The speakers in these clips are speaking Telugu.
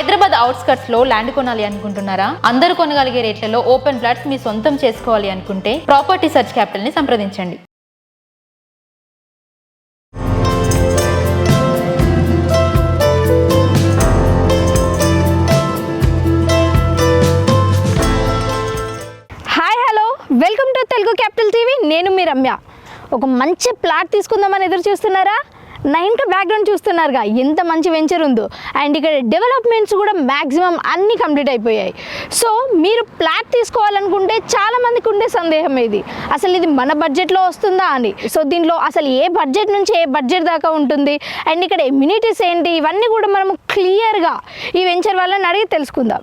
హైదరాబాద్ అవుట్స్కట్స్లో ల్యాండ్ కొనాలి అనుకుంటున్నారా? అందరూ కొనగలిగే రేట్లలో ఓపెన్ ఫ్లాట్స్ మీ సొంతం చేసుకోవాలి అనుకుంటే ప్రాపర్టీ సర్చ్ క్యాపిటల్ని సంప్రదించండి. Hi hello welcome to Telugu capital TV నేను మీ రమ్య. ఒక మంచి ప్లాట్ తీసుకుందామని ఎదురు చూస్తున్నారా? నా బ్యాక్గ్రౌండ్ చూస్తున్నారుగా ఎంత మంచి వెంచర్ ఉందో. అండ్ ఇక్కడ డెవలప్మెంట్స్ కూడా మ్యాక్సిమం అన్నీ కంప్లీట్ అయిపోయాయి. సో మీరు ప్లాట్ తీసుకోవాలనుకుంటే చాలా మందికి ఉండే సందేహం ఇది. అసలు ఇది మన బడ్జెట్లో వస్తుందా అని. సో దీంట్లో అసలు ఏ బడ్జెట్ నుంచి ఏ బడ్జెట్ దాకా ఉంటుంది? అండ్ ఇక్కడ ఎమ్యూనిటీస్ ఏంటి? ఇవన్నీ కూడా మనము క్లియర్గా ఈ వెంచర్ వాళ్ళని అడిగి తెలుసుకుందాం.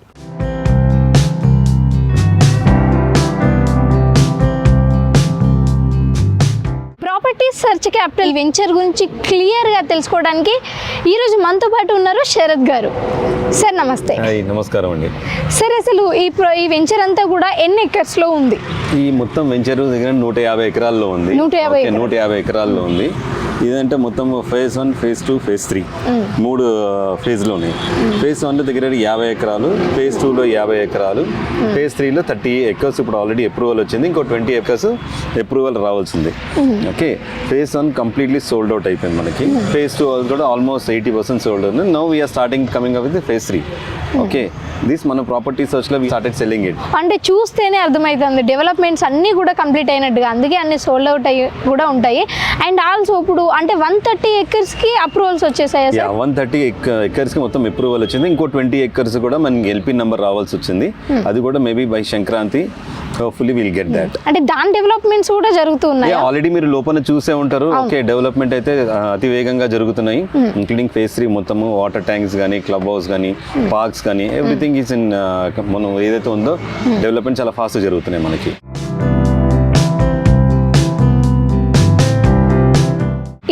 ప్రాపర్టీ సెర్చ్ క్యాపిటల్ వెంచర్ గురించి క్లియర్గా తెలుసుకోవడానికి ఈరోజు మనతో పాటు ఉన్నారు శరత్ గారు. సార్ నమస్తే. నమస్కారం అండి. సార్ అసలు ఈ ఈ వెంచర్ అంతా కూడా ఎన్ని ఎకర్స్లో ఉంది? ఈ మొత్తం వెంచర్ దగ్గర నూట యాభై ఎకరాల్లో ఉంది. 150 ఓకే, ఎకరాలు. నూట యాభై ఎకరాల్లో ఉంది. ఇదంటే మొత్తం phase one phase two phase three మూడు ఫేజ్లో ఉన్నాయి. ఫేజ్ వన్ దగ్గర యాభై ఎకరాలు ఫేజ్ టూలో యాభై ఎకరాలు ఫేజ్ త్రీలో థర్టీ ఎకర్స్ ఇప్పుడు ఆల్రెడీ అప్రూవల్ వచ్చింది. ఇంకో ట్వంటీ ఎకర్స్ అప్రూవల్ రావాల్సింది. Okay phase one completely sold out అయిపోయింది మనకి. ఫేజ్ టూ కూడా ఆల్మోస్ట్ ఎయిటీ పర్సెంట్ సోల్డ్ అవుతుంది no we're starting coming up with phase three okay this మన ప్రాపర్టీ సర్చ్లో వీ స్టార్టెడ్ సెల్లింగ్ ఇట్ అంటే చూస్తేనే అర్థమవుతుంది డెవలప్మెంట్స్ అన్నీ కూడా కంప్లీట్ అయినట్టుగా. అందుకే అన్ని సోల్డ్ అవుట్ అయ్యి కూడా ఉంటాయి. అండ్ ఆల్సో ఇప్పుడు అంటే వన్ థర్టీ ఎకర్స్కి అప్రూవల్స్ వచ్చేసాయా వన్ థర్టీ ఎకర్స్కి మొత్తం అప్రూవల్ వచ్చింది. ఇంకో ట్వంటీ ఎకర్స్ కూడా మనకి ఎల్పీ నెంబర్ రావాల్సి వచ్చింది. అది కూడా maybe by Sankranti hopefully will get that అంటే దాని డెవలప్మెంట్స్ కూడా జరుగుతూ ఉన్నాయి? ఆల్రెడీ మీరు లోపల చూసే ఉంటారు. ఓకే డెవలప్మెంట్ అయితే అతి వేగంగా జరుగుతున్నాయి. ఇంక్లూడింగ్ ఫేస్ త్రీ మొత్తము వాటర్ ట్యాంక్స్ కానీ క్లబ్ హౌస్ కానీ పార్క్స్ కానీ ఎవ్రీథింగ్ ఈస్ ఇన్ మనం ఏదైతే ఉందో డెవలప్మెంట్ చాలా ఫాస్ట్ జరుగుతున్నాయి మనకి.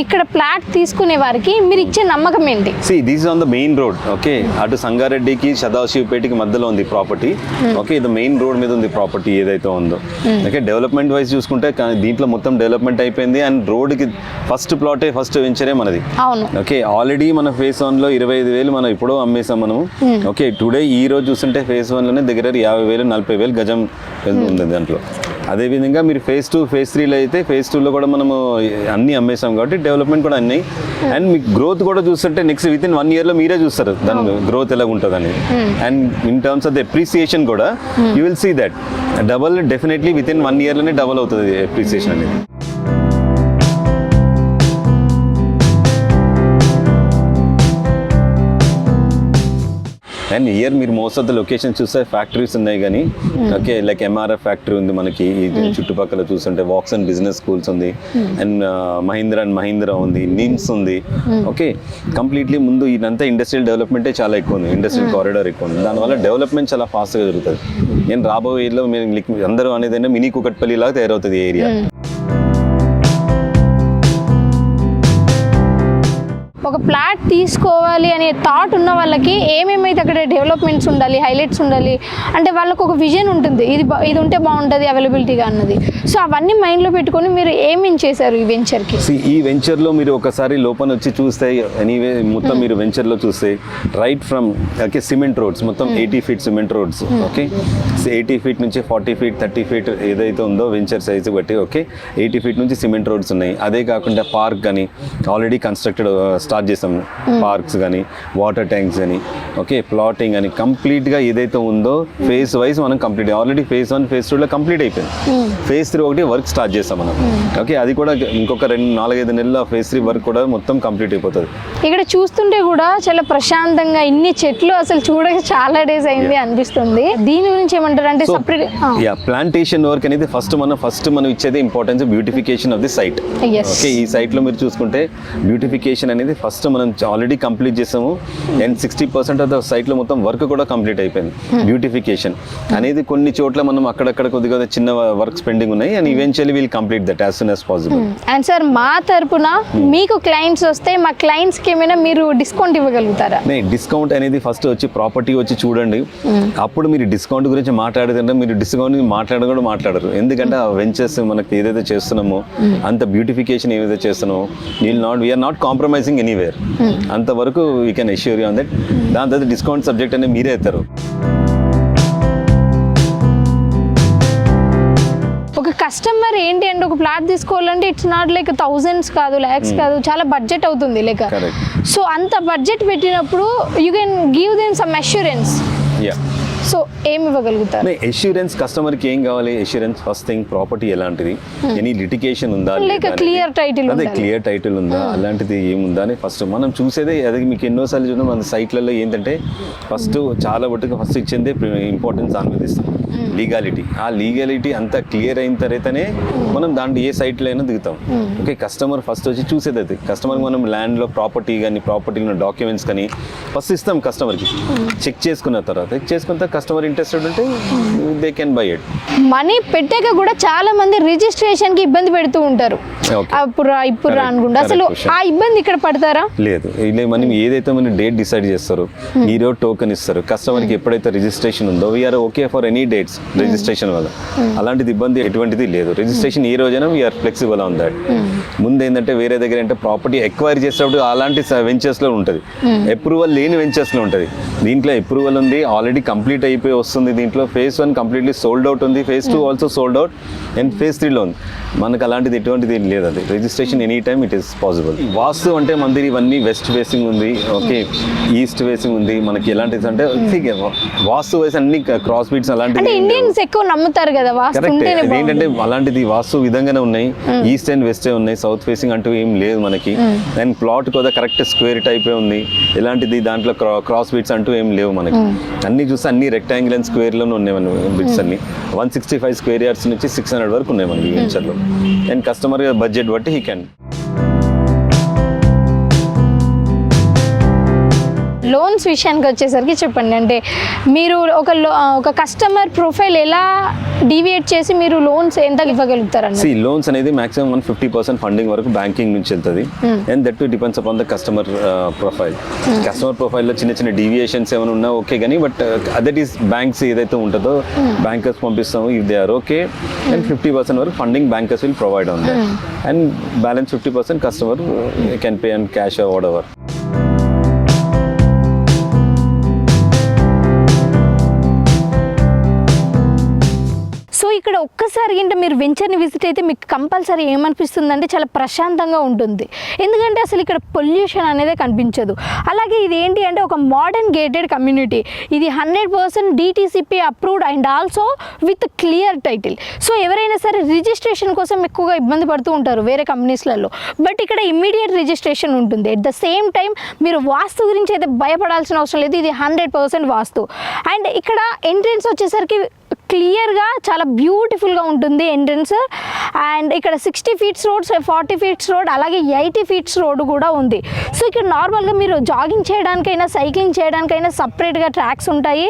ఇక్కడ ప్లాట్ తీసుకునే వారికి మీరు ఇచ్చే నమ్మకం ఏంటి? See this on the main road okay అటు సంగారెడ్డికి సదాశివపేటకి మధ్యలో ఉంది ప్రాపర్టీ ఓకే ఇది మెయిన్ రోడ్ మీద ఉంది ప్రాపర్టీ ఏదైతే ఉందో. ఓకే డెవలప్మెంట్ వైజ్ చూసుకుంటే కా- దీంట్లో మొత్తం డెవలప్మెంట్ అయిపోయింది అండ్ రోడ్కి ఫస్ట్ ప్లాటే ఫస్ట్ వెంచరే మనది. అవును. ఓకే ఆల్రెడీ మన ఫేస్ వన్లో ఇరవై ఐదు వేలు మనం ఎప్పుడో అమ్మేసాం మనము. ఓకే టుడే ఈ రోజు చూస్తుంటే ఫేస్ వన్లోనే దగ్గర యాభై వేలు నలభై వేలు గజం ఉంది దాంట్లో. అదే విధంగా మీరు ఫేజ్ టూ ఫేజ్ త్రీలో అయితే ఫేజ్ టూలో కూడా మనము అన్ని అమ్మేసాం కాబట్టి డెవలప్మెంట్ కూడా అన్నీ. అండ్ మీకు గ్రోత్ కూడా చూస్తుంటే నెక్స్ట్ విత్ ఇన్ వన్ ఇయర్లో మీరే చూస్తారు దాని గ్రోత్ ఎలా ఉంటుందని. And in terms of the appreciation కూడా you will see that double definitely within one ఇయర్లోనే double అవుతుంది ఎప్రిసియేషన్ అనేది. అండ్ ఇయర్ మీరు మోస్ట్ ఆఫ్ ద లొకేషన్ చూస్తే ఫ్యాక్టరీస్ ఉన్నాయి కానీ ఓకే లైక్ ఎంఆర్ఎఫ్ ఫ్యాక్టరీ ఉంది మనకి ఈ చుట్టుపక్కల చూస్తుంటే వాక్స్ అండ్ బిజినెస్ స్కూల్స్ ఉంది. అండ్ మహీంద్రా అండ్ మహీంద్రా ఉంది నిమ్స్ ఉంది. ఓకే కంప్లీట్లీ ముందు ఇదంతా ఇండస్ట్రియల్ డెవలప్మెంటే చాలా ఎక్కువ ఉంది ఇండస్ట్రియల్ కారిడార్ ఎక్కువ ఉంది. దానివల్ల డెవలప్మెంట్ చాలా ఫాస్ట్గా జరుగుతుంది. నేను రాబోయే ఇయర్లో మీరు అందరూ అనేది మినీ కుకట్పల్లి లాగా తయారవుతుంది ఏరియా. తీసుకోవాలి అనే థాట్ ఉన్న వాళ్ళకి ఏమేమైతే అక్కడ డెవలప్మెంట్స్ ఉండాలి హైలైట్స్ ఉండాలి అంటే వాళ్ళకు ఒక విజన్ ఉంటుంది. ఇది ఇది ఉంటే బాగుంటుంది అవైలబిలిటీగా అన్నది. సో అవన్నీ మైండ్లో పెట్టుకొని మీరు ఏమేం చేశారు ఈ వెంచర్కి ఈ వెంచర్లో మీరు ఒకసారి లోపల వచ్చి చూస్తే ఎనీవే మొత్తం మీరు వెంచర్లో చూస్తే right from okay cement roads మొత్తం eighty feet cement roads okay eighty feet నుంచి ఫార్టీ ఫీట్ థర్టీ ఫీట్ ఏదైతే ఉందో వెంచర్ సైజ్ బట్టి ఓకే ఎయిటీ ఫీట్ నుంచి సిమెంట్ రోడ్స్ ఉన్నాయి. అదే కాకుండా పార్క్ కానీ ఆల్రెడీ కన్స్ట్రక్టెడ్ స్టార్ట్ చేసాం. పార్క్స్ కానీ వాటర్ ట్యాంక్స్ కానీ ఓకే ప్లాటింగ్ అని కంప్లీట్గా ఏదైతే ఉందో ఫేజ్ వైజ్ మనం complete already phase one phase టూలో కంప్లీట్ అయిపోయింది. ఫేజ్ త్రీ ఒకటి వర్క్ స్టార్ట్ చేస్తాం మనం. ఓకే అది కూడా ఇంకొక రెండు నాలుగైదు నెలల ఫేజ్ త్రీ వర్క్ కూడా మొత్తం కంప్లీట్ అయిపోతుంది. ఇక్కడ చూస్తుంటే కూడా చాలా ప్రశాంతంగా ఇన్ని చెట్లు అసలు చూడక చాలా డేస్ అయింది అనిపిస్తుంది. దీని గురించి ఏమంటారు అంటే సపరేట్ యా ప్లాంటేషన్ వర్క్ అనేది ఫస్ట్ మనం ఫస్ట్ మనం ఇచ్చేది importance beautification of the site. Okay ఈ సైట్లో మీరు చూసుకుంటే బ్యూటిఫికేషన్ అనేది ఫస్ట్ మనం ఆల్రెడీ కంప్లీట్ చేసాము. And sixty percent of the సైట్లో మొత్తం వర్క్ కూడా కంప్లీట్ అయిపోయింది. బ్యూటిఫికేషన్ అనేది కొన్ని చోట్ల మనం అక్కడక్కడ కొద్దిగా చిన్న వర్క్స్ పెండింగ్ ఉన్నాయి. And eventually will complete that as soon as possible and sir మా తరపున మీకు క్లయింట్స్ వస్తే మా క్లయింట్స్కి ఏమైనా మీరు డిస్కౌంట్ ఇవ్వగలుగుతారా? నే డిస్కౌంట్ అనేది ఫస్ట్ వచ్చి ప్రాపర్టీ వచ్చి చూడండి. అప్పుడు మీరు డిస్కౌంట్ గురించి మాట్లాడుతుంటే మీరు డిస్కౌంట్ మాట్లాడడం కూడా మాట్లాడరు. ఎందుకంటే ఆ వెంచర్స్ మనకి ఏదైతే చేస్తున్నామో అంత బ్యూటిఫికేషన్ ఏదైతే చేస్తున్నామో we'll not we're not compromising anywhere అంతవరకు we can assure you on that దాని తర్వాత డిస్కౌంట్ సబ్జెక్ట్ అనేది మీరే అవుతారు ఒక కస్టమర్ ఏంటి అంటే ఒక ప్లాట్ తీసుకోవాలంటే ఇట్స్ నాట్ లైక్ థౌజండ్స్ కాదు ల్యాక్స్ కాదు చాలా బడ్జెట్ అవుతుంది లైక్. సో అంత బడ్జెట్ పెట్టినప్పుడు you can give them some assurance yeah so ఏమి ఇవ్వగలుగుతారు? ఎష్యూరెన్స్ కస్టమర్కి ఏం కావాలి? ఎష్యూరెన్స్ ఫస్ట్ థింగ్ ప్రాపర్టీ ఎలాంటిది? ఎనీ లిటికేషన్ ఉందా? అనేది. clear title అదే. క్లియర్ టైటిల్ ఉందా? అలాంటిది ఏముందా అని ఫస్ట్ మనం చూసేదే అదే మీకు ఎన్నోసార్లు చూద్దాం. మన సైట్లలో ఏంటంటే ఫస్ట్ చాలా మటుకు ఫస్ట్ ఇచ్చిందే ఇంపార్టెన్స్ ఇస్తాం లీగాలిటీ ఆ లీగాలిటీ అంతా క్లియర్ అయిన తర్వాతనే మనం దాంట్లో ఏ సైట్లో అయినా దిగుతాం. ఓకే కస్టమర్ ఫస్ట్ వచ్చి చూసేది అది. కస్టమర్ మనం ల్యాండ్లో ప్రాపర్టీ కానీ ప్రాపర్టీ డాక్యుమెంట్స్ కానీ ఫస్ట్ ఇస్తాం కస్టమర్కి చెక్ చేసుకున్న తర్వాత చెక్ చేసుకున్న తర్వాత కస్టమర్ ఇంట్రెస్టెడ్ ఉంటే they can buy it money పెట్టాక కూడా చాలా మంది రిజిస్ట్రేషన్కి ఇబ్బంది పెడుతూ ఉంటారు. అప్పుడు ఇప్పుడు. అనుకుంటా. అసలు. ఆ ఇబ్బంది ఇక్కడ పడతారా? లేదు. ఇలా మనం ఏదైతే మనం డేట్ డిసైడ్ చేస్తారో ఈ రోజు టోకెన్ ఇస్తారు. కస్టమర్కి ఎప్పుడైతే రిజిస్ట్రేషన్ ఉందో we're okay for any dates registration వల్ల. అలాంటిది ఇబ్బంది ఎటువంటిది లేదు. రిజిస్ట్రేషన్ ఈ రోజైనా వీఆర్ ఫ్లెక్సిబుల్ ఆన్ దట్ ముందు ఏంటంటే వేరే దగ్గర అంటే ప్రాపర్టీ ఎక్వైర్ చేసేటప్పుడు అలాంటి వెంచర్స్లో ఉంటుంది. అప్రూవల్ లేని వెంచర్స్లో ఉంటుంది. దీంట్లో అప్రూవల్ ఉంది ఆల్రెడీ కంప్లీట్ అయిపోయి వస్తుంది దీంట్లో. Phase one completely sold out ఉంది. Phase two also sold out and phase త్రీలో ఉంది. మనకు అలాంటిది ఎటువంటిది ఏం లేదు అది. Registration any time it is possible vastu అంటే మంది ఇవన్నీ వెస్ట్ ఫేసింగ్ ఉంది ఓకే ఈస్ట్ ఫేసింగ్ ఉంది మనకి ఎలాంటిది అంటే వాస్తు వైస్ అన్ని క్రాస్ బీట్స్ అలాంటివి. ఇండియన్స్ ఎక్కువ నమ్ముతారు కదా వాస్తు. ఏంటంటే అలాంటిది వాస్తు విధంగానే ఉన్నాయి. ఈస్ట్ అండ్ వెస్ట్ ఉన్నాయి సౌత్ ఫేసింగ్ అంటూ ఏం లేదు మనకి. అండ్ ప్లాట్ కూడా కరెక్ట్ స్క్వేర్ టైప్ ఉంది. ఎలాంటిది దాంట్లో క్రాస్ బీట్స్ అంటూ ఏం లేవు మనకి. అన్ని చూస్తే అన్ని రెక్టాంగిల్ అండ్ స్క్వేర్లోనే ఉన్నాయి మన బిట్స్ అన్ని. One sixty five square yards నుంచి సిక్స్ హండ్రెడ్ వరకు ఉన్నాయి మనకి వెంచర్ లో అండ్ కస్టమర్ బడ్జెట్ బట్టి హీ లోన్స్ విషయానికి వచ్చేసరికి చెప్పండి. అంటే మీరు ఒక ఒక కస్టమర్ ప్రొఫైల్ ఎలా డీవియేట్ చేసి మీరు లోన్స్ ఎంత ఇవ్వగలుగుతారు సి లోన్స్ అనేది maximum one fifty percent funding వరకు బ్యాంకింగ్ నుంచి వెళ్తుంది. And that depends upon the customer profile customer ప్రొఫైల్లో చిన్న చిన్న డీవియేషన్స్ ఏమైనా ఉన్నా ఓకే కానీ బట్ అదట్ ఈస్ బ్యాంక్స్ ఏదైతే ఉంటుందో బ్యాంకర్స్ పంపిస్తాము if they are okay and fifty percent వరకు funding bankers will provide that and balance fifty percent customer can pay and cash whatever ఇక్కడ ఒక్కసారి గింటే మీరు వెంచర్ని విజిట్ అయితే మీకు కంపల్సరీ ఏమనిపిస్తుంది అంటే చాలా ప్రశాంతంగా ఉంటుంది. ఎందుకంటే అసలు ఇక్కడ పొల్యూషన్ అనేది కనిపించదు. అలాగే ఇది ఏంటి అంటే ఒక మోడర్న్ గేటెడ్ కమ్యూనిటీ. ఇది hundred percent DTCP approved and also with clear title. So ఎవరైనా సరే రిజిస్ట్రేషన్ కోసం ఎక్కువగా ఇబ్బంది పడుతూ ఉంటారు వేరే కంపెనీస్లలో. బట్ ఇక్కడ ఇమ్మీడియట్ రిజిస్ట్రేషన్ ఉంటుంది. అట్ ద సేమ్ టైం మీరు వాస్తు గురించి అయితే భయపడాల్సిన అవసరం లేదు. ఇది హండ్రెడ్ పర్సెంట్ వాస్తు. అండ్ ఇక్కడ ఎంట్రెన్స్ వచ్చేసరికి క్లియర్గా చాలా బ్యూటిఫుల్గా ఉంటుంది ఎంట్రన్స్. అండ్ ఇక్కడ sixty feets roads forty feets road అలాగే ఎయిటీ ఫీట్స్ రోడ్ కూడా ఉంది. సో ఇక్కడ నార్మల్గా మీరు జాగింగ్ చేయడానికైనా సైక్లింగ్ చేయడానికైనా సపరేట్గా ట్రాక్స్ ఉంటాయి.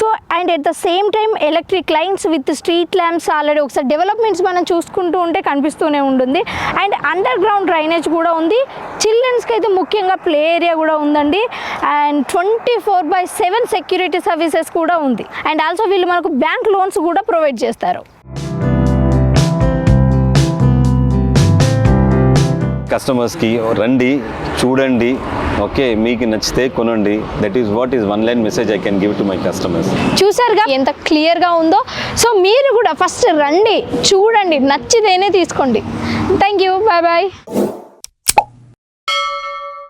So and at the same time electric lines with street lamps already ఒకసారి డెవలప్మెంట్స్ మనం చూసుకుంటూ ఉంటే కనిపిస్తూనే ఉంటుంది అండ్ అండర్ గ్రౌండ్ డ్రైనేజ్ కూడా ఉంది. చిల్డ్రన్స్కి అయితే ముఖ్యంగా ప్లే ఏరియా కూడా ఉందండి. And twenty four by seven security services కూడా ఉంది. అండ్ ఆల్సో వీళ్ళు మనకు బ్యాంక్ లోన్స్ కూడా ప్రొవైడ్ చేస్తారు. కస్టమర్స్కి రండి చూడండి ఓకే మీకు నచ్చితే కొనండి. That is what is one line message I can give to my customers చూసారుగా? ఎంత క్లియర్గా ఉందో? సో మీరు కూడా ఫస్ట్ రండి చూడండి నచ్చితేనే తీసుకోండి. Thank you bye bye